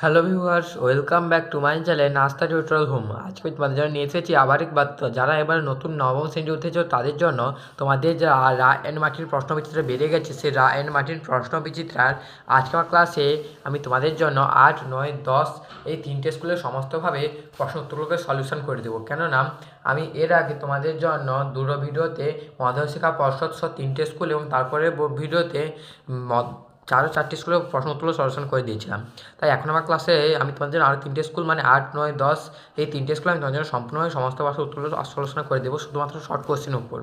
Hello viewers welcome back to my channel Nasta tutorial home আজকে তোমাদের জন্য নিয়ে এসেছি আবার একবার যারা এবার নতুন নবম শ্রেণি উঠেছ, তাদের জন্য তোমাদের যা রা অ্যান্ড মাটির প্রশ্ন বিচিত্রা বেড়ে গেছে, সেই রা অ্যান্ড মাটির প্রশ্ন বিচিত্রার আজকে আমার ক্লাসে আমি তোমাদের জন্য আট, নয়, দশ এই তিনটে স্কুলের সমস্তভাবে প্রশ্ন উত্তরগুলোকে সলিউশন করে দেবো। কেননা, আমি এর আগে তোমাদের জন্য দুটো ভিডিওতে মধ্যশিক্ষা পর্ষদ সহ তিনটে স্কুল এবং তারপরে ভিডিওতে মদ- চারো চারটি স্কুলে প্রশ্ন উত্তর সলিউশন করে দিয়েছিলাম। তাই এখন আমার ক্লাসে আমি তোমাদের জন্য আরও তিনটে স্কুল মানে আট, নয়, দশ, এই তিনটে স্কুলে আমি তোমাদের জন্য সম্পূর্ণভাবে সমস্ত ভাষার উত্তরগুলো সলিউশন করে দেবো, শুধুমাত্র শর্ট কোশ্চেনের উপর।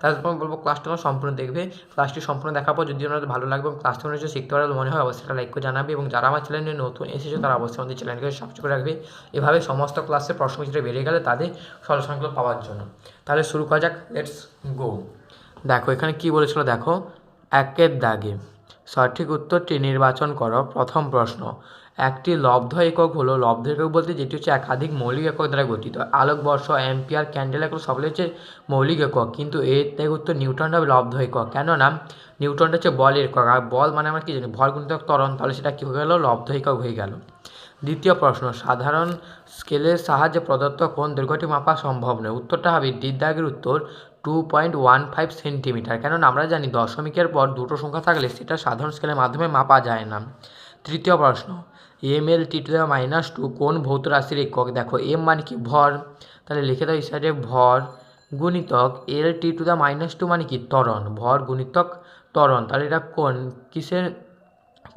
তারপর বলব ক্লাসটা তোমরা সম্পূর্ণ দেখবে। ক্লাসটি সম্পূর্ণ দেখার পর যদি আপনাদের ভালো লাগবে এবং ক্লাসটি মনে শিখতে পারলে মনে হয় অবশ্যই লাইক করে জানাবে এবং যারা আমার চ্যানেলে নতুন এসেছে, তারা অবশ্যই আমাদের চ্যানেলকে সাবস্ক্রাইব করে রাখবে। এভাবে সমস্ত ক্লাসে প্রশ্ন যেটা বেড়ে গেলে তাদের সলিউশনগুলো পাওয়ার জন্য। তাহলে শুরু করা যাক লেটস গো দেখো, এখানে কি বলেছিল দেখো, একের দাগে। সঠিক উত্তরটি নির্বাচন করো। প্রথম প্রশ্ন, একটি লব্ধ একক হলো, লব্ধ একক বলতে যেটি হচ্ছে একাধিক মৌলিক একক দ্বারা গঠিত। আলোকবর্ষ অ্যাম্পিয়ার, ক্যান্ডেল একক সবগুলো হচ্ছে মৌলিক একক, কিন্তু এর থেকে উত্তর নিউটন হবে লব্ধ একক। কেননা নিউটনটা হচ্ছে বলের একক, আর বল মানে আমরা কি জানি? ভর গুণিতক ত্বরণ, তাহলে সেটা কী হয়ে গেল? লব্ধ একক হয়ে গেল। দ্বিতীয় প্রশ্ন, সাধারণ স্কেলের সাহায্যে প্রদত্ত কোন দৈর্ঘ্যটি মাপা সম্ভব নয়। উত্তরটা হবে দিদাগের উত্তর two point one five centimetre কেননা আমরা জানি দশমিকের পর দুটো সংখ্যা থাকলে সেটা সাধারণ স্কেলের মাধ্যমে মাপা যায় না। তৃতীয় প্রশ্ন M L T to the minus two কোন ভৌত রাশির একক, দেখো এম মানে কি ভর? তাহলে লিখে দাও এই সাইডে ভর গুণিতক L T to the minus two মানে কি ত্বরণ, ভর গুণিতক ত্বরণ, তাহলে এটা কোন কিসের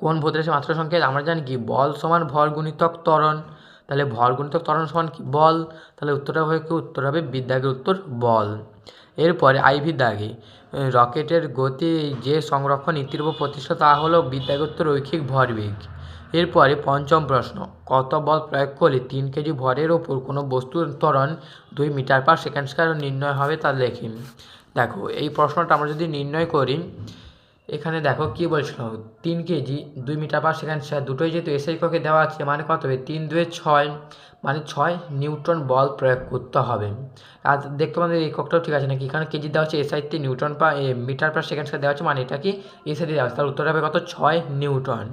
কোন ভৌত রাশির মাত্রা সংকেত? আমরা জানি কি? বল সমান ভর গুণিতক ত্বরণ। তাহলে ভর গুণিতক ত্বরণ সমান কি? বল। তাহলে উত্তরটা হবে কি? উত্তর হবে বিদ্যাগের উত্তর বল। এরপরে আইভি দাগে রকেটের গতি যে সংরক্ষণ নীতির উপর প্রতিষ্ঠিত, তা হলো বিদ্যাগত রৈখিক ভরবেগ এরপরে পঞ্চম প্রশ্ন, কত বল প্রয়োগ করলে তিন কেজি ভরের ওপর কোনো বস্তুর ত্বরণ দুই মিটার পার সেকেন্ড স্কোয়ার নির্ণয় হবে তা লেখিন। দেখো, এই প্রশ্নটা আমরা যদি নির্ণয় করি এখানে দেখো কি বলছিল তিন কেজি, দুই মিটার পার সেকেন্ড স্কোয়ার দুটোই যেহেতু এসআই ককে দেওয়া আছে মানে কত হবে? তিন দুয়ে ছয় মানে ছয় নিউটন বল প্রয়োগ করতে হবে। আর দেখতে আমাদের এককটাও ঠিক আছে নাকি? এখানে কেজি দেওয়া হচ্ছে এসআইতে নিউটন পা মিটার পার সেকেন্ড স্কোয়ার দেওয়া হচ্ছে মানে এটা কি এসআইতে দেওয়া আছে তার উত্তর হবে কত? ছয় নিউটন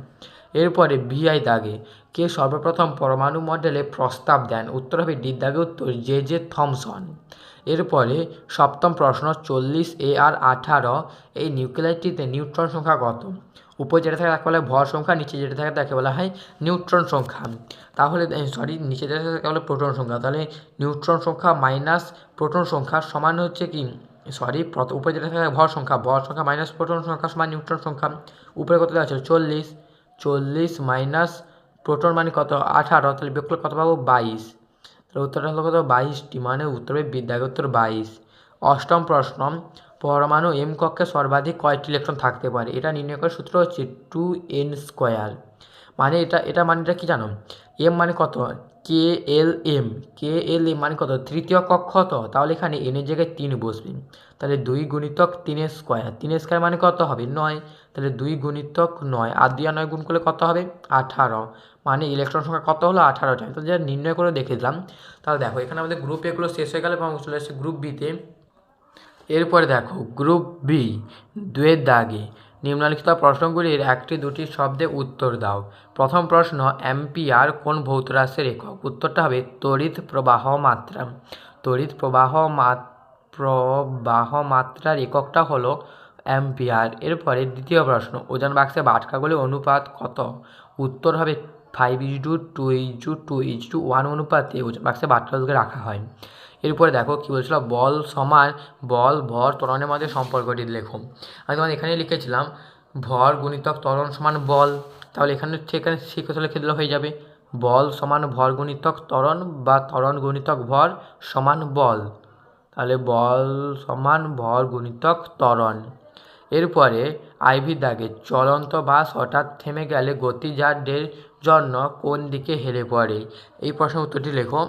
এরপরে ভিআই দাগে, কে সর্বপ্রথম পরমাণু মডেলে প্রস্তাব দেন? উত্তর হবে ডি দাগে উত্তর জে জে থমসন এরপরে সপ্তম প্রশ্ন চল্লিশ এ আর আঠারো, এই নিউক্লিয়ারটিতে নিউট্রন সংখ্যা কত? উপরে যেটা থাকে তাকে বলা ভর সংখ্যা, নিচে যেটা থাকে তাকে বলা হয় নিউট্রন সংখ্যা। তাহলে সরি নিচে যেটা থাকে তাকে বলা প্রোটন সংখ্যা। তাহলে নিউট্রন সংখ্যা মাইনাস প্রোটন সংখ্যা সমান হচ্ছে কি? সরি উপরে যেটা থাকে ভর সংখ্যা। ভর সংখ্যা মাইনাস প্রোটন সংখ্যা সমান নিউট্রন সংখ্যা। উপরে কত দেওয়া আছে? চল্লিশ। চল্লিশ মাইনাস প্রোটন মানে কত? আঠারো। তাহলে করলে কত পাবো? বাইশ। তাহলে উত্তরটা হলো কত? বাইশটি মানে উত্তর হবে বিদ্যাগত উত্তর বাইশ। অষ্টম প্রশ্ন, পরমাণু এম কক্ষে সর্বাধিক কয়েকটি ইলেকট্রন থাকতে পারে? এটা নির্ণয় করার সূত্র হচ্ছে টু এন স্কোয়ার মানে এটা এটা মানে এটা কী জানো? এম মানে কত? কে L M K L M মানে কত? তৃতীয় কক্ষ তো। তাহলে এখানে এনের জায়গায় তিন বসবে। তাহলে দুই গুণিতক তিনের স্কোয়ার। তিনের স্কোয়ার মানে কত হবে? নয়। তাহলে দুই গুণিতক নয়। আর দুই নয় গুণ করলে কত হবে? আঠারো। মানে ইলেকট্রন সংখ্যা কত হলো? আঠারোটা তো যা নির্ণয় করে দেখে দিলাম। তাহলে দেখো, এখানে আমাদের গ্রুপ এগুলো শেষ হয়ে গেল এবং চলে আসছে গ্রুপ বিতে এরপরে দেখো গ্রুপ বি দুয়ের দাগে। নিম্নলিখিত প্রশ্নগুলির একটি দুটি শব্দে উত্তর দাও। প্রথম প্রশ্ন অ্যাম্পিয়ার কোন ভৌত রাশির একক? উত্তরটা হবে তড়িৎ প্রবাহ মাত্রা। তড়িৎ প্রবাহ প্রবাহ মাত্রার এককটা হলো অ্যাম্পিয়ার এরপরে দ্বিতীয় প্রশ্ন, ওজন বাক্সে বাটকাগুলির অনুপাত কত? উত্তর হবে five is to two is to two is to one অনুপাতে ওজন বাক্সে বাটকাগুলোকে রাখা হয়। এরপরে দেখো কী বলছিল, বল সমান বল, ভর, ত্বরণের মধ্যে সম্পর্কটি লেখো। আমি তোমাদের এখানে লিখেছিলাম, ভর গুণিতক ত্বরণ সমান বল। তাহলে এখানে সেখানে সে কথা লিখে দিলে হয়ে যাবে, বল সমান ভর গুণিতক ত্বরণ বা ত্বরণ গুণিতক ভর সমান বল। তাহলে বল সমান ভর গুণিতক ত্বরণ। এরপরে আইভি দাগে, চলন্ত বাস হঠাৎ থেমে গেলে গতিজাডের জন্য কোন দিকে হেলে পড়ে? এই প্রশ্নের উত্তরটি লেখো।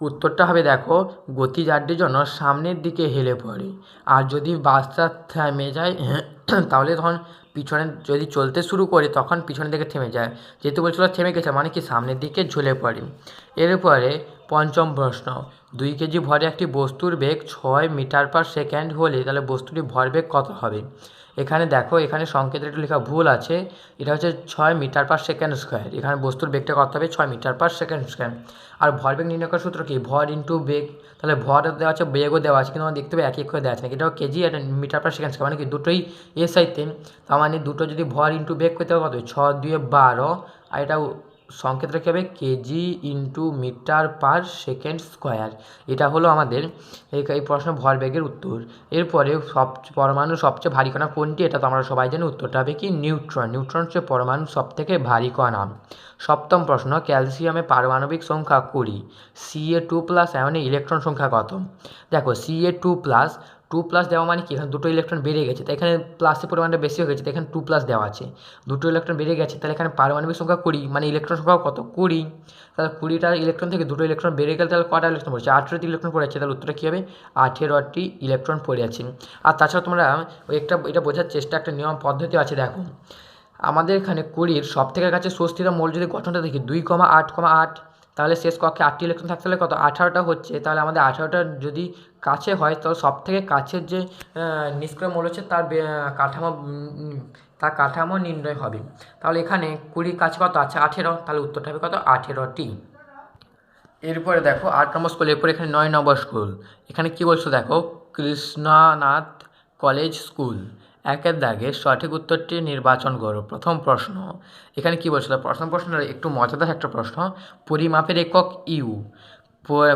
উত্তরটা হবে দেখো, গতি গতিজাড্যের জন্য সামনের দিকে হেলে পড়ে। আর যদি বাসটা থেমে যায়, তাহলে তখন পিছনে যদি চলতে শুরু করে, তখন পিছনের দিকে থেমে যায়। যেহেতু বলছিল থেমে গেছে মানে কি সামনের দিকে ঝুলে পড়ে। এরপরে পঞ্চম প্রশ্ন, দুই কেজি ভরে একটি বস্তুর বেগ ছয় মিটার পার সেকেন্ড হলে তাহলে বস্তুটির ভরবেগ কত হবে? এখানে দেখো, এখানে সংকেতের একটু লেখা ভুল আছে। এটা হচ্ছে ছয় মিটার পার সেকেন্ড স্কোয়ার। এখানে বস্তুর বেগটা কত হবে? ছয় মিটার পার সেকেন্ড স্কোয়ার। আর ভরবেগ নির্ণয় করার সূত্র কি? ভর ইন্টু বেগ। তাহলে ভর দেওয়া আছে, বেগও দেওয়া আছে, কিন্তু আমরা দেখতে পাই এক এক করে দেওয়া আছে এটাও কেজি আর মিটার পার সেকেন্ড স্কোয়ার মানে কি? দুটোই এসআইতে। তার মানে দুটো যদি ভর ইন্টু বেগ করতে হবে, কত? ছ দুয়ে বারো। আর এটা সংকেত রেখে হবে KG into metre per second square এটা হলো আমাদের এই প্রশ্ন ভরবেগের উত্তর। এরপরে সব পরমাণু সবচেয়ে ভারী কণা কোনটি? এটা তো আমরা সবাই জানি, উত্তরটা হবে কি নিউট্রন। নিউট্রন হচ্ছে পরমাণু সব থেকে ভারী কণা। সপ্তম প্রশ্ন ক্যালসিয়ামে পারমাণবিক সংখ্যা কুড়ি। সি এ টু প্লাস এমনই ইলেকট্রন সংখ্যা কত? দেখো C A two plus two plus দেওয়া মানে কি? এখানে দুটো ইলেকট্রন বেড়ে গেছে, তো এখানে প্লাসের পরিমাণটা বেশি হয়ে গেছে, তো এখানে টু প্লাস দেওয়া আছে। দুটো ইলেকট্রন বেড়ে গেছে, তাহলে এখানে পারমাণবিক সংখ্যা কুড়ি মানে ইলেকট্রন সংখ্যা কত? কুড়ি। তাহলে কুড়িটা ইলেকট্রন থেকে দুটো ইলেকট্রন বেড়ে গেলে তাহলে কটা ইলেকট্রন পড়েছে? আঠেরোটি ইলেকট্রন পড়ে আছে তাহলে উত্তরটা কী হবে? আঠেরোটি ইলেকট্রন পড়ে আছে। আর তাছাড়া তোমরা ওই একটা, এটা বোঝার চেষ্টা, একটা নিয়ম, পদ্ধতি আছে, দেখো। আমাদের এখানে কুড়ির সব থেকে কাছে স্বস্তির মূল যদি গঠনটা দেখি, দুই কমা আট কমা আট তাহলে শেষ কক্ষে আটটি ইলেকট্রন থাকতে হলে কত? আঠারোটা হচ্ছে। তাহলে আমাদের আঠারোটা যদি কাছে হয় তাহলে সব থেকে কাছের যে নিষ্ক্রিয় মূল হচ্ছে তার কাঠামো তার কাঠামো নির্ণয় হবে। তাহলে এখানে কুড়ির কাছে কত আছে? আঠেরো। তাহলে উত্তরটা হবে কত? আঠেরোটি। এরপরে দেখো আট নম্বর স্কুল, এরপরে এখানে নয় নম্বর স্কুল। এখানে কি বলছো দেখো? Krishnanath college school. একের দাগে সঠিক উত্তরটি নির্বাচন করো। প্রথম প্রশ্ন। এখানে কি বলছিল? প্রথম প্রশ্নটা একটু মজাদার একটা প্রশ্ন। পরিমাপের একক ইউ।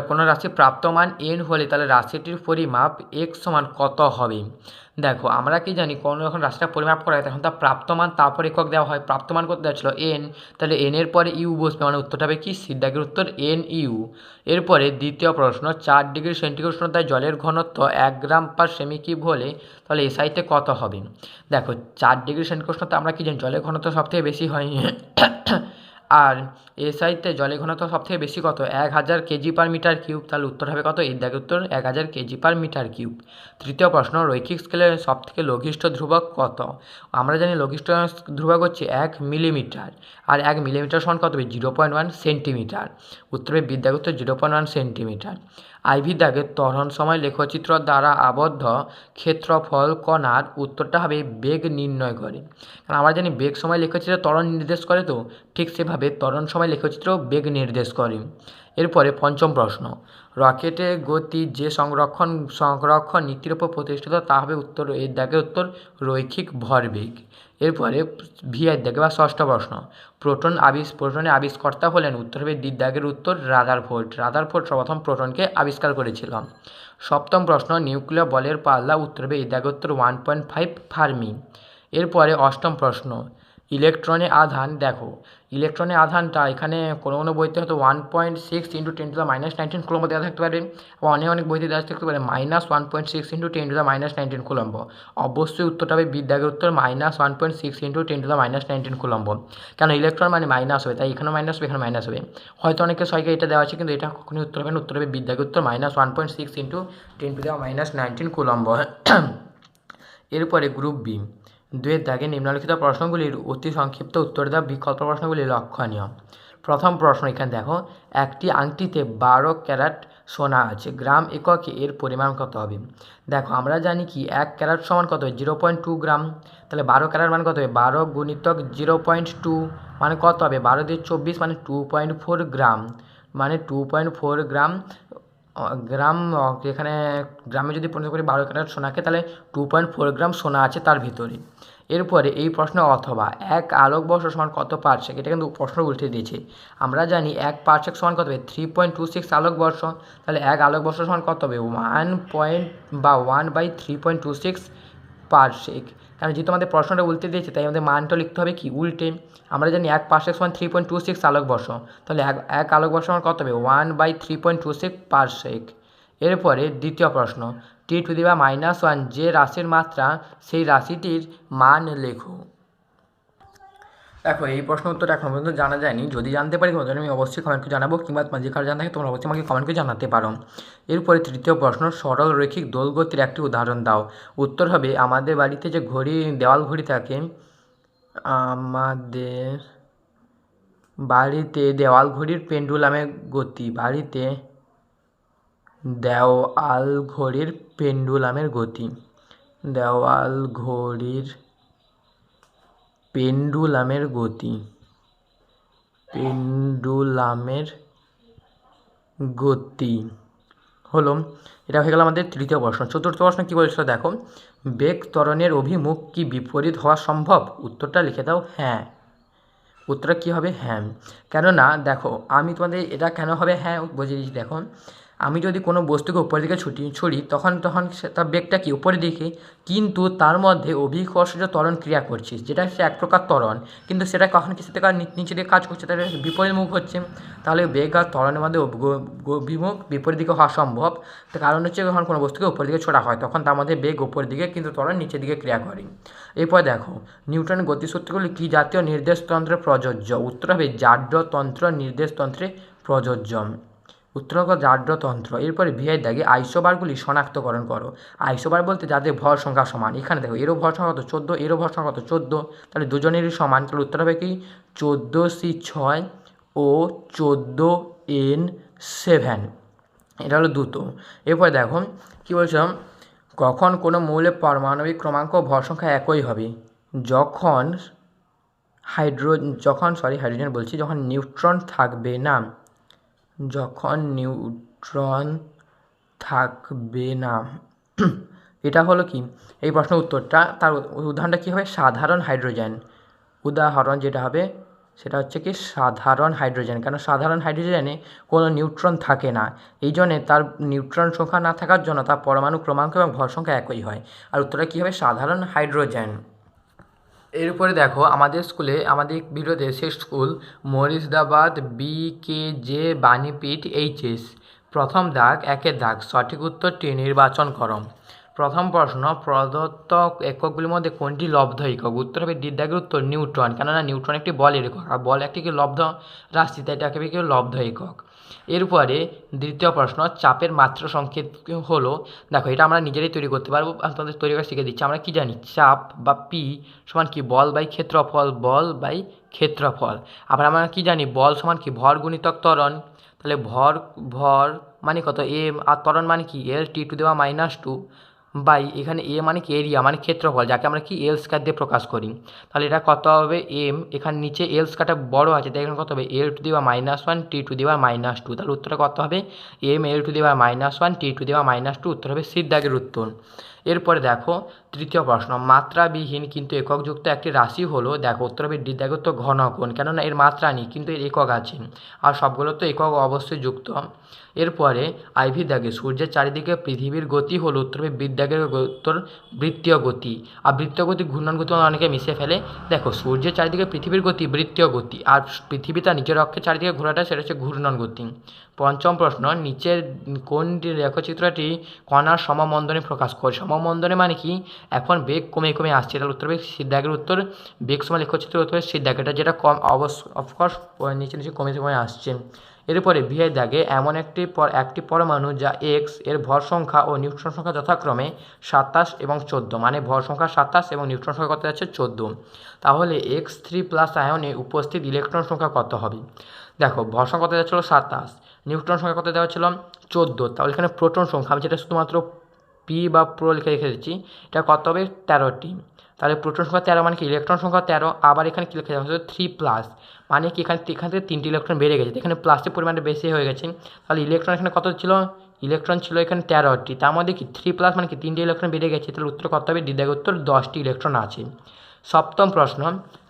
কোনো রাশি প্রাপ্তমান এন হলে তাহলে রাশিটির পরিমাপ এক সমান কত হবে? দেখো, আমরা কি জানি, কোনো যখন রাশিটা পরিমাপ করা হয়, তখন তার প্রাপ্তমান তারপর একক দেওয়া হয়। প্রাপ্তমান করতে দেওয়া ছিল? এন তাহলে এন এর পরে ইউ বসবে মানে উত্তরটা হবে কি? সিদ্ধাগের উত্তর এন ইউ এরপরে দ্বিতীয় প্রশ্ন, চার ডিগ্রি সেন্টিগ্রেড উষ্ণতায় জলের ঘনত্ব এক গ্রাম পার সেমি কিউব হলে, তাহলে এসআইতে কত হবে? দেখো, চার ডিগ্রি সেন্টিগ্রেড উষ্ণতা আমরা কি জানি, জলের ঘনত্ব সবথেকে বেশি হয় আর এসআইতে জলের ঘনত্ব সবথেকে বেশি কত? এক হাজার কেজি পার মিটার কিউব। তাহলে উত্তর হবে কত? এর দাগের উত্তর, এক হাজার কেজি পার মিটার কিউব। তৃতীয় প্রশ্ন, রৈখিক স্কেলের সবথেকে লঘিষ্ঠ ধ্রুবক কত? আমরা জানি লঘিষ্ঠ ধ্রুবক হচ্ছে এক মিলিমিটার, আর এক মিলিমিটার সমান কত হবে? Zero point one centimetre. উত্তরে বিদ্যাগুত্তর zero point one centimetre. IV দাগের ত্বরণ সময় লেখচিত্র দ্বারা আবদ্ধ ক্ষেত্রফল কণার উত্তরটা হবে বেগ নির্ণয় করে। কারণ আমরা জানি বেগ সময় লেখচিত্র ত্বরণ নির্দেশ করে তো, ঠিক সেভাবে ত্বরণ সময় লেখচিত্র বেগ নির্দেশ করে। এরপরে পঞ্চম প্রশ্ন রকেটের গতি যে সংরক্ষণ সংরক্ষণ নীতির উপর প্রতিষ্ঠিত, তা হবে উত্তর, এর দাগের উত্তর রৈখিক ভরবেগ। এরপরে ভিআই দাগে বা ষষ্ঠ প্রশ্ন, প্রোটন আবিষ প্রোটনের আবিষ্কর্তা হলেন উত্তর হবে দিদাগের উত্তর রাদারফোর্ড। রাদারফোর্ড সর্বপ্রথম প্রোটনকে আবিষ্কার করেছিল সপ্তম প্রশ্ন, নিউক্লিয় বলের পাল্লা উত্তর হবে এই দাগের উত্তর ওয়ান পয়েন্ট ফাইভ ফার্মি। এরপরে অষ্টম প্রশ্ন ইলেকট্রনের আধান, দেখো। ইলেকট্রনে আধানটা এখানে কোনো কোনো বইতে হয়তো one point six into ten to the minus nineteen coulomb দেওয়া থাকতে পারে আবার অনেক অনেক বইতে দেওয়া থাকতে পারে। Minus one point six into ten to the minus nineteen coulomb. অবশ্যই উত্তরটা হবে বিদ্যাগের উত্তর minus one point six into ten to the minus nineteen coulomb. কেন ইলেকট্রন মানে মাইনাস হবে, তাই এখানেও মাইনাস হবে এখানে মাইনাস হবে। হয়তো অনেকে সবাইকে এটা দেওয়া আছে, কিন্তু এটা কখনোই উত্তর হবে না। উত্তর হবে বিদ্যাগের উত্তর minus one point six into ten to the minus nineteen coulomb. এরপরে গ্রুপ বি দুয়ের দাগে নিম্নলিখিত প্রশ্নগুলির অতি সংক্ষিপ্ত উত্তর দেওয়া বিকল্প প্রশ্নগুলি লক্ষণীয়। প্রথম প্রশ্ন এখানে দেখো, একটি আংটিতে বারো ক্যারাট সোনা আছে, গ্রাম এককে এর পরিমাণ কত হবে? দেখো, আমরা জানি কি, এক ক্যারাট সমান কত জিরো পয়েন্ট টু গ্রাম। তাহলে বারো ক্যারাট মানে কত হবে? বারো গুণিতক জিরো পয়েন্ট টু মানে কত হবে? বারো দিয়ে চব্বিশ মানে টু পয়েন্ট ফোর গ্রাম। মানে two point four gram gram এখানে গ্রামে যদি পরিণত করি বারো ক্যারেট সোনাকে, তাহলে টু পয়েন্ট ফোর গ্রাম সোনা আছে তার ভিতরে। এরপরে এই প্রশ্ন অথবা এক আলোকবর্ষ সমান কত পার্সেক এটা কিন্তু প্রশ্ন উল্টে দিয়েছে। আমরা জানি এক পার্সেক সমান কত হবে? থ্রি পয়েন্ট টু সিক্স আলোকবর্ষ তাহলে এক আলোকবর্ষ সমান কত হবে? ওয়ান পয়েন্ট বা one by three point two six parsec কারণ যেহেতু আমাদের প্রশ্নটা উল্টে দিয়েছে, তাই আমাদের মানটা লিখতে হবে কি? উল্টে। আমরা জানি এক পার্সেক সমান থ্রি পয়েন্ট টু সিক্স আলোকবর্ষ তাহলে এক এক আলোকবর্ষ আমার কত হবে? One by three point two six parsec এরপরে দ্বিতীয় প্রশ্ন টি টু দি বা মাইনাস ওয়ান যে রাশির মাত্রা, সেই রাশিটির মান লেখো। দেখো, এই প্রশ্ন উত্তর এখন পর্যন্ত জানা যায়নি। যদি জানতে পারি, তোমাদের আমি অবশ্যই কমেন্ট করে জানাব, কিংবা তোমার যে কারও জানা থাকে, তোমরা অবশ্যই আমাকে কমেন্ট করে জানাতে পারো। এরপরে তৃতীয় প্রশ্ন, সরল রৈখিক দোলগতির একটি উদাহরণ দাও। উত্তর হবে, আমাদের বাড়িতে যে ঘড়ি, দেওয়াল ঘড়ি থাকে, আমাদের বাড়িতে দেওয়াল ঘড়ির পেন্ডুলামের গতি, বাড়িতে দেওয়াল ঘড়ির পেন্ডুলামের গতি, দেওয়াল ঘড়ির পেন্ডুলামের গতি। পেন্ডুলামের গতি। হলো, এটা হয়ে গেল আমাদের তৃতীয় প্রশ্ন। চতুর্থ প্রশ্ন কী বলেছিল? দেখো, বেগ ত্বরণের অভিমুখ কি বিপরীত হওয়া সম্ভব? উত্তরটা লিখে দাও হ্যাঁ। উত্তরটা কী হবে? হ্যাঁ। কেননা, দেখো, আমি তোমাদের এটা কেন হবে? হ্যাঁ বুঝিয়ে দিচ্ছি। দেখো আমি যদি কোনো বস্তুকে উপরের দিকে ছুটি, ছুড়ি, তখন তখন তার বেগটা কি উপরের দিকে? কিন্তু তার মধ্যে অভিকর্ষজ ত্বরণ ক্রিয়া করছে, যেটা হচ্ছে এক প্রকার ত্বরণ। কিন্তু সেটা কখন কিছু থেকে নিচে দিকে কাজ করছে তাহলে বিপরীত মুখ হচ্ছে। তাহলে বেগ আর ত্বরণের মধ্যে অভিমুখ বিপরীত দিকে হওয়া সম্ভব। তার কারণ হচ্ছে যখন কোনো বস্তুকে উপরের দিকে ছোড়া হয়, তখন তার মধ্যে বেগ উপরের দিকে কিন্তু ত্বরণ নিচের দিকে ক্রিয়া করে। এরপর দেখো নিউটনের গতিসূত্রগুলি কী জাতীয় নির্দেশতন্ত্রে প্রযোজ্য? উত্তর হবে জাড্যতন্ত্র নির্দেশতন্ত্রে প্রযোজ্য। উত্তর হবে জাড্যতন্ত্র এরপরে ভিআই দাগে আইসোবারগুলি শনাক্তকরণ করো। আইসোবার বলতে যাদের ভর সংখ্যা সমান, এখানে দেখো, এরও ভর সংখ্যা কত? চোদ্দ, এরও ভর সংখ্যা কত? চোদ্দ। তাহলে দুজনেরই সমান, তাহলে উত্তর হবে কি? চোদ্দ সি ছয় ও চোদ্দ এন সেভেন। এটা হলো দুটো এরপরে দেখো, কী বলছিলাম? কখন কোনো মৌলের পারমাণবিক ক্রমাঙ্ক ভর সংখ্যা একই হবে? যখন হাইড্রো যখন সরি হাইড্রোজেন বলছি, যখন নিউট্রন থাকবে না। যখন নিউট্রন থাকবে না। এটা হলো কি? এই প্রশ্নের উত্তরটা, তার উদাহরণটা কী হবে? সাধারণ হাইড্রোজেন। উদাহরণ যেটা হবে, সেটা হচ্ছে কি সাধারণ হাইড্রোজেন। কেন? সাধারণ হাইড্রোজেনে কোনো নিউট্রন থাকে না। এই জন্যে তার নিউট্রন সংখ্যা না থাকার জন্য তার পরমাণু ক্রমাঙ্ক এবং ভর সংখ্যা একই হয়। আর উত্তরটা কী হবে? সাধারণ হাইড্রোজেন। এরপরে দেখো, আমাদের স্কুলে আমাদের ভিডিওতে শেষ school Murshidabad J Banipith HS প্রথম দাগ, একের দাগ, সঠিক উত্তরটি নির্বাচন করম। প্রথম প্রশ্ন, প্রদত্ত এককগুলির মধ্যে কোনটি লব্ধ একক? উত্তর হবে দ্বির দাগের উত্তর নিউট্রন। কেননা নিউট্রন একটি বলের একক, আর বল একটি কি লব্ধ রাশি, তাই এটাকে কি লব্ধ একক। এরপরে দ্বিতীয় প্রশ্ন, চাপের মাত্রা সংকেত হলো, দেখো এটা আমরা নিজেরাই তৈরি করতে পারব তোমাদের তৈরি করে শিখে দিচ্ছি, আমরা কি জানি? চাপ বা পি সমান কি? বল বাই ক্ষেত্রফল, বল বাই ক্ষেত্রফল। আবার আমরা কি জানি? বল সমান কি? ভর গুণিতক ত্বরণ। তাহলে ভর ভর মানে কত? এম আর ত্বরণ মানে কি? এল টি টু দেওয়া মাইনাস টু বাই এখানে এ মানে কি? এরিয়া মানে ক্ষেত্রফল, যাকে আমরা কি? এল স্কয়ার দিয়ে প্রকাশ করি। তাহলে এটা কত হবে? এম এখানে নিচে এল স্কয়ারটা বড় আছে, তাই এখানে কত হবে? এল টু দেওয়া মাইনাস ওয়ান টি টু দেওয়া মাইনাস টু তাহলে উত্তরটা কত হবে? এম এল টু দেওয়া মাইনাস ওয়ান টি টু দেওয়া মাইনাস টু উত্তর হবে সিদ্ধাগের উত্তর। এরপরে দেখো, তৃতীয় প্রশ্ন, মাত্রাবিহীন কিন্তু এককযুক্ত একটি রাশি হলো, দেখো উত্তর হবে দ্বিধাগত ঘনকোণ, কেননা এর মাত্রা নেই, কিন্তু এর একক আছে, আর সবগুলো তো একক অবশ্যই যুক্ত। এরপরে, আইভি দাগে সূর্যের চারিদিকে পৃথিবীর গতি হলো উত্তর বিদ্যাগের উত্তর বৃত্তীয় গতি, আর বৃত্তীয় গতি ঘূর্ণন গতি অনেকে মিশে ফেলে, দেখো, সূর্যের চারিদিকে পৃথিবীর গতি বৃত্তীয় গতি, আর পৃথিবী তার নিজের অক্ষের চারিদিকে ঘোরাটা সেটা হচ্ছে ঘূর্ণন গতি। পঞ্চম প্রশ্ন, নিচের কোনটি রেখচিত্রটি কণার সমমন্দনে প্রকাশ করে সমমন্দনে মানে কি? এখন বেগ কমে কমে আসছে তাহলে উত্তর হবে সিদ্ধাগের উত্তর। বেগ সময় লেখচিত্র উত্তর হবে সিদ্ধাগ এটা যেটা কম, অবশ্য অফকোর্স নিচে নিচে কমে কমে আসছে। এরপরে বিয়ের দাগে এমন একটি পর, একটি পরমাণু যা এক্সের ভর সংখ্যা ও নিউট্রন সংখ্যা যথাক্রমে সাতাশ এবং চোদ্দ মানে ভর সংখ্যা সাতাশ এবং নিউট্রন সংখ্যা কত যাচ্ছে? চোদ্দ। তাহলে এক্স থ্রি প্লাস আয়নে উপস্থিত ইলেকট্রন সংখ্যা কত হবে? দেখো, ভর সংখ্যা কত যাচ্ছিল? সাতাশ। নিউট্রন সংখ্যা কত দেওয়া ছিল চোদ্দ। তাহলে এখানে প্রোটন সংখ্যা, আমি যেটা শুধুমাত্র পি বা প্রো লিখে রেখে দিচ্ছি। এটা কত হবে? তেরোটি। তাহলে প্রোটন সংখ্যা তেরো মানে কি? ইলেকট্রন সংখ্যা তেরো, আবার এখানে কী লিখে যাবে থ্রি প্লাস মানে কি এখানে এখান থেকে তিনটি ইলেকট্রন বেড়ে গেছে। এখানে প্লাসের পরিমাণটা বেশি হয়ে গেছে। তাহলে ইলেকট্রন এখানে কত ছিল? ইলেকট্রন ছিল এখানে তেরোটি। তার মধ্যে কি? থ্রি প্লাস মানে কি? তিনটি ইলেকট্রন বেড়ে গেছে। তাহলে উত্তর কত হবে? দ্বিতীয় উত্তর দশটি ইলেকট্রন আছে। সপ্তম প্রশ্ন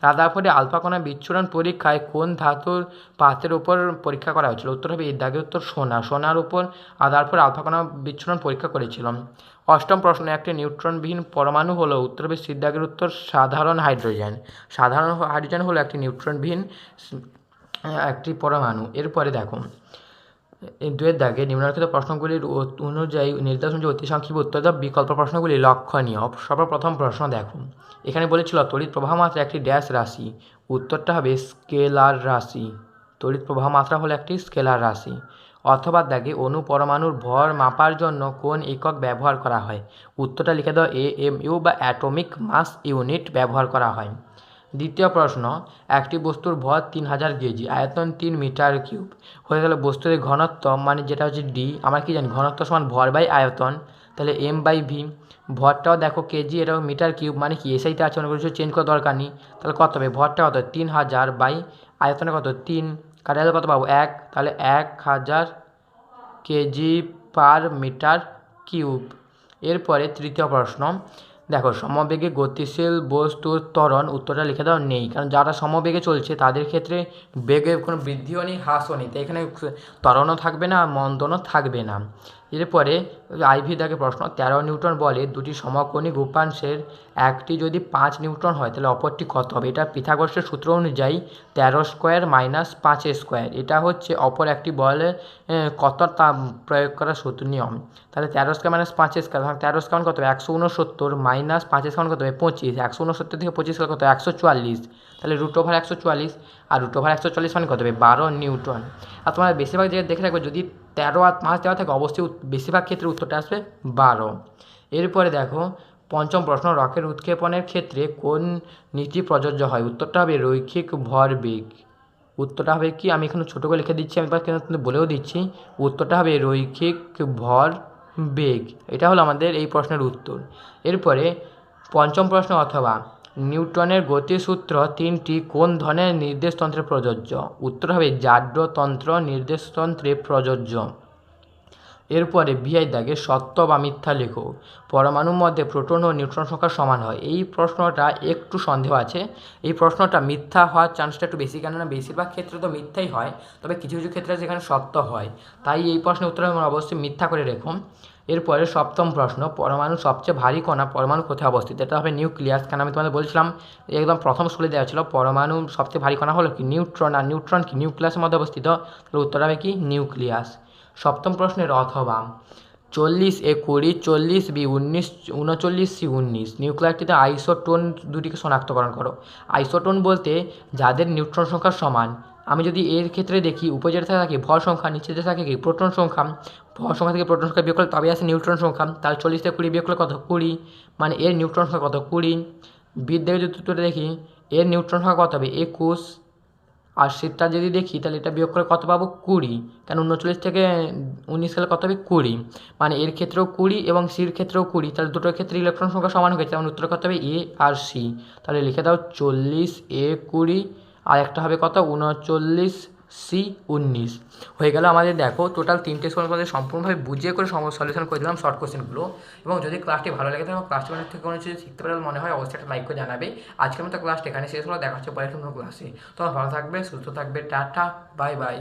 রাদারফোর্ডে আলফা কণা বিচ্ছুরণ পরীক্ষায় কোন ধাতুর পাত্রের উপর পরীক্ষা করা হয়েছিল? উত্তর হবে এর দাগের উত্তর সোনা। সোনার উপর রাদারফোর্ড আলফা কণা বিচ্ছুরণ পরীক্ষা করেছিলাম অষ্টম প্রশ্ন একটি নিউট্রনবিহীন পরমাণু হলো, উত্তর হবে সিদ্ধাগের উত্তর সাধারণ হাইড্রোজেন। সাধারণ হাইড্রোজেন হলো একটি নিউট্রনবিহীন, একটি পরমাণু। এরপরে দেখো দুয়ের দাগে নিম্নলিখিত প্রশ্নগুলির অনুযায়ী নির্দেশন যে অতি সংক্ষিপ্ত উত্তর বিকল্প প্রশ্নগুলি লক্ষণীয়। সর্বপ্রথম প্রশ্ন দেখুন। এখানে বলেছিল, তড়িৎ প্রবাহ মাত্রা একটি ড্যাশ রাশি। উত্তরটা হবে স্কেলার রাশি। তড়িৎ প্রবাহ মাত্রা হলো একটি স্কেলার রাশি। অথবা দাগে অণু পরমাণুর ভর মাপার জন্য কোন একক ব্যবহার করা হয়? উত্তরটা লিখে দাও এ এম ইউ বা অ্যাটমিক মাস ইউনিট ব্যবহার করা হয়। দ্বিতীয় প্রশ্ন, একটি বস্তুর ভর তিন হাজার কেজি, আয়তন তিন মিটার কিউব। হয়ে গেল বস্তুর ঘনত্ব মানে যেটা হচ্ছে ডি আমরা কি জানি? ঘনত্ব সমান ভর বাই আয়তন। তাহলে এম বাই ভি ভরটাও দেখো কেজি, এটাও মিটার কিউব মানে কি? এসআইতে আছে, অনেক কিছু চেঞ্জ করার দরকার নেই। তাহলে কত হবে? ভরটা কত? তিন হাজার বাই আয়তনে কত? তিন। কাটালে কত পাবো? এক। তাহলে এক হাজার কেজি পার মিটার কিউব। এরপরে তৃতীয় প্রশ্ন দেখো, সমবেগে গতিশীল বস্তুর ত্বরণ উত্তরটা লিখে দেওয়া নেই। কারণ যারা সমবেগে চলছে, তাদের ক্ষেত্রে বেগে কোনো বৃদ্ধিও নেই, হ্রাসও নেই। তো এখানে ত্বরণও থাকবে না, মন্দনও থাকবে না। এরপরে আইভি দাগে প্রশ্ন, তেরো নিউটন বলে দুটি সমকোণী উপাংশের একটি যদি পাঁচ নিউটন হয়, তাহলে অপরটি কত হবে? এটা পিথাগোরাসের সূত্র অনুযায়ী তেরো স্কোয়ার মাইনাস পাঁচ স্কোয়ার। এটা হচ্ছে অপর একটি বলে কত তা প্রয়োগ করার সূত্র নিয়ম। তাহলে তেরো স্কোয়ার মাইনাস পাঁচ স্কোয়ার তখন তেরো স্কোয়ার কত হবে? একশো উনসত্তর মাইনাস পাঁচ স্কোয়ার কত হবে? পঁচিশ। একশো উনসত্তর থেকে পঁচিশ কত একশো চুয়াল্লিশ। তাহলে রুট ওভার একশো চুয়াল্লিশ, আর রুট ওভার একশো চল্লিশ মানে কত হবে? বারো নিউটন। আর তোমরা বেশিরভাগ জায়গায় দেখে রাখবে, যদি তেরো আর পাঁচ দেওয়া থাকে অবশ্যই বেশিরভাগ ক্ষেত্রে উত্তরটা আসবে বারো। এরপরে দেখো, পঞ্চম প্রশ্ন রকেট উৎক্ষেপণের ক্ষেত্রে কোন নীতি প্রযোজ্য হয়? উত্তরটা হবে রৈখিক ভরবেগ। উত্তরটা হবে কি? আমি এখানে ছোটো করে লিখে দিচ্ছি, আমি কিন্তু বলেও দিচ্ছি। উত্তরটা হবে রৈখিক ভর বেগ এটা হলো আমাদের এই প্রশ্নের উত্তর। এরপরে পঞ্চম প্রশ্ন অথবা নিউটনের গতিসূত্র তিনটি কোন ধরনের নির্দেশতন্ত্রে প্রযোজ্য? উত্তর হবে জাড্যতন্ত্র নির্দেশতন্ত্রে প্রযোজ্য। এরপরে বিআই দাগে সত্য বা মিথ্যা লেখো। পরমাণুর মধ্যে প্রোটন ও নিউট্রন সংখ্যা সমান হয়। এই প্রশ্নটা একটু সন্দেহ আছে। এই প্রশ্নটা মিথ্যা হওয়ার চান্সটা একটু বেশি, কেননা বেশিরভাগ ক্ষেত্রে তো মিথ্যাই হয়। তবে কিছু কিছু ক্ষেত্রে যেখানে সত্য হয়। তাই এই প্রশ্নের উত্তর অবশ্যই মিথ্যা করে রেখো। এরপরে সপ্তম প্রশ্ন পরমাণু সবচেয়ে ভারী কণা পরমাণু কোথায় অবস্থিত? এটা হবে নিউক্লিয়াস। কারণ আমি তোমাদের বলছিলাম, একদম প্রথম স্কুলে দেওয়া ছিল, পরমাণু সবচেয়ে ভারী কণা হলো কি, নিউট্রন। আর নিউট্রন কি? নিউক্লিয়াসের মধ্যে অবস্থিত। তাহলে উত্তর হবে কি? নিউক্লিয়াস। সপ্তম প্রশ্নের অথবা চল্লিশ এ কুড়ি চল্লিশ বি উনিশ, উনচল্লিশ সি উনিশ। নিউক্লিয়ারটিতে আইসোটোন দুটিকে শনাক্তকরণ করো। আইসোটোন বলতে যাদের নিউট্রন সংখ্যা সমান আমি যদি এর ক্ষেত্রে দেখি উপজেতে থাকে ভর সংখ্যা নিচেতে থাকে কি প্রোটন সংখ্যা, ভর সংখ্যা থেকে প্রোটন সংখ্যা বিয়োগ করলে তবে আসে নিউট্রন সংখ্যা। তাহলে চল্লিশ থেকে কুড়ি বিয়োগ করলে কত? কুড়ি। মানে এর নিউট্রন সংখ্যা কত? কুড়ি। বিদ্যায় যদি উত্তরটা দেখি, এর নিউট্রন সংখ্যা কত হবে? একুশ। আর সেটা যদি দেখি, তাহলে এটা বিয়োগ করে কত পাবো? কুড়ি। কেন উনচল্লিশ থেকে উনিশ সালে কত হবে? কুড়ি। মানে এর ক্ষেত্রেও কুড়ি এবং সির ক্ষেত্রেও কুড়ি। তাহলে দুটোর ক্ষেত্রে ইলেকট্রন সংখ্যা সমান হয়ে গেছে, যেমন উত্তর কত হবে এ আর সি। তাহলে লিখে দাও চল্লিশ, এ কুড়ি আর একটা হবে কত? উনচল্লিশ সি উনিশ। হয়ে গেল আমাদের দেখো টোটাল তিনটে সময় আমাদের সম্পূর্ণভাবে বুঝিয়ে করে সলিউশন করে দিলাম শর্ট কোশ্চেনগুলো এবং যদি ক্লাসটি ভালো লাগে, তাহলে ক্লাসটি মনে থেকে কোনো কিছু শিখতে পারে মনে হয় অবশ্যই একটা লাইক করে জানাবে। আজকের মতো ক্লাসটা এখানে শেষ হলো, দেখা হচ্ছে পরে কোনো ক্লাসে তোমরা ভালো থাকবে, সুস্থ থাকবে, টাটা বাই বাই